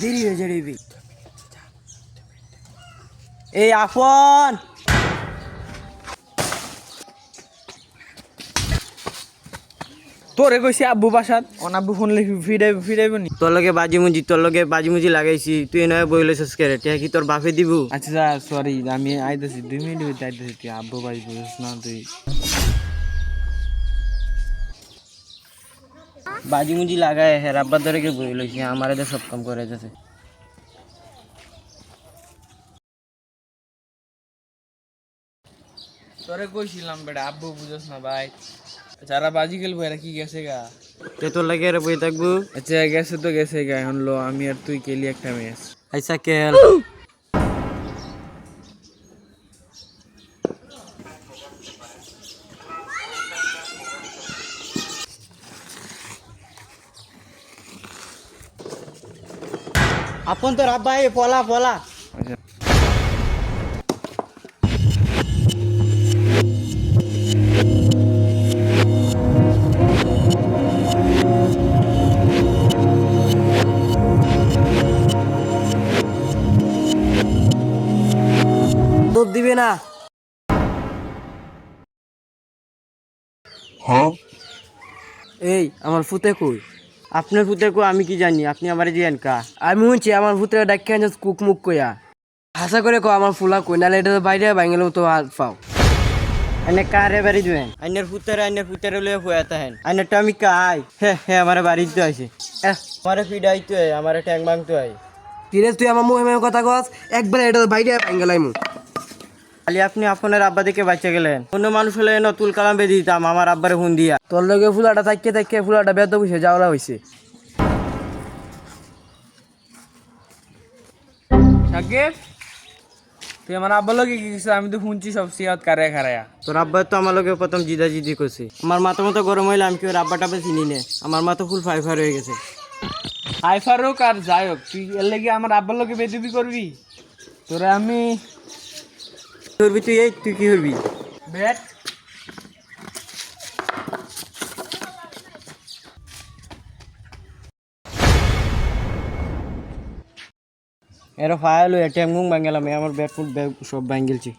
দেরি হয়ে যাবে বে। এই আপন! তোরে কইছি আব্বু বাসাত। অনাব্বু ফোন লিখি ফিরাইব ফিরাইব নি। তোর লগে বাজি মুজি তোর লগে বাজি মুজি লাগাইছি তুই নয় বই লইছিস কেরে? টিয়া কি তোর বাপে দিব? আচ্ছা সরি আমি আইতেছি দুই মিনিট হইতে আইতেছি তুই আব্বু বাজি বুঝিস না তুই। বাজি মুজি লাগায় হ্যাঁ রাব্বার ধরে কে বই লইছি আমার এদের সব কাম করে যাচ্ছে তোরে কইছিলাম বেটা আব্বু বুঝস না ভাই। যারা বাজি খেলব এরা কি গেছে গা? তে তোর লাগে এর বই থাকব? আচ্ছা গেছে তো গেছে গা এখন লো আমি আর তুই খেলি একটা ম্যাচ আইসা কেল আপন তো রাব্বা এ পলা পলা। দুধ দিবে না। এই আমার ফুতে কই? আপনার কই আমি কি জানি? আপনি আমার দিয়েন কা? আমি শুনছি আমার ভূতের ডাক্কে আনছে কুক মুক কইয়া। হাসা করে কো আমার ফুলা কই নালে এটা বাইরে ভাঙলেও তো হাত পাও এনে কারে বাড়ি দিবেন? আইনের ফুতের আইনের ফুতের লয়ে হয়ে তাহেন আইনের তো আমি কাই? হে হে আমার বাড়ি তো আছে আমারে ফিডাই তো আমার ট্যাং বাং তো আই কিরে তুই আমার মুখে কথা কস একবার এটা বাইরে ভাঙলাই মু খালি আপনি আপনার আব্বা দেখে বাচ্চা গেলেন। অন্য মানুষ হলে নতুল কালাম বেঁধে দিতাম আমার আব্বারে ফোন দিয়া। তোর লগে ফুলাটা থাকতে থাকতে ফুলাটা বেদ বসে যাওয়া হয়েছে সাকিব তুই আমার আব্বার লোকে কি কিছু আমি তো শুনছি সব সিয়াত কারে খারায়া। তোর আব্বা তো আমার লগে প্রথম জিদা জিদি করছে। আমার মাথা মতো গরম হইলে আমি কি ওর আব্বা টাব্বা চিনি নে? আমার মাথা ফুল ফাইফার হয়ে গেছে। আইফার হোক আর যাই হোক তুই এর লেগে আমার আব্বার লোকে বেদবি করবি? তোরে আমি করবি তুই? এই তুই কি করবি ব্যাট। এর ফায়াল হয়ে ট্যাং মুং ভাঙলাম আমার ব্যাট ফুট ব্যাগ সব ভাঙ গেলছি।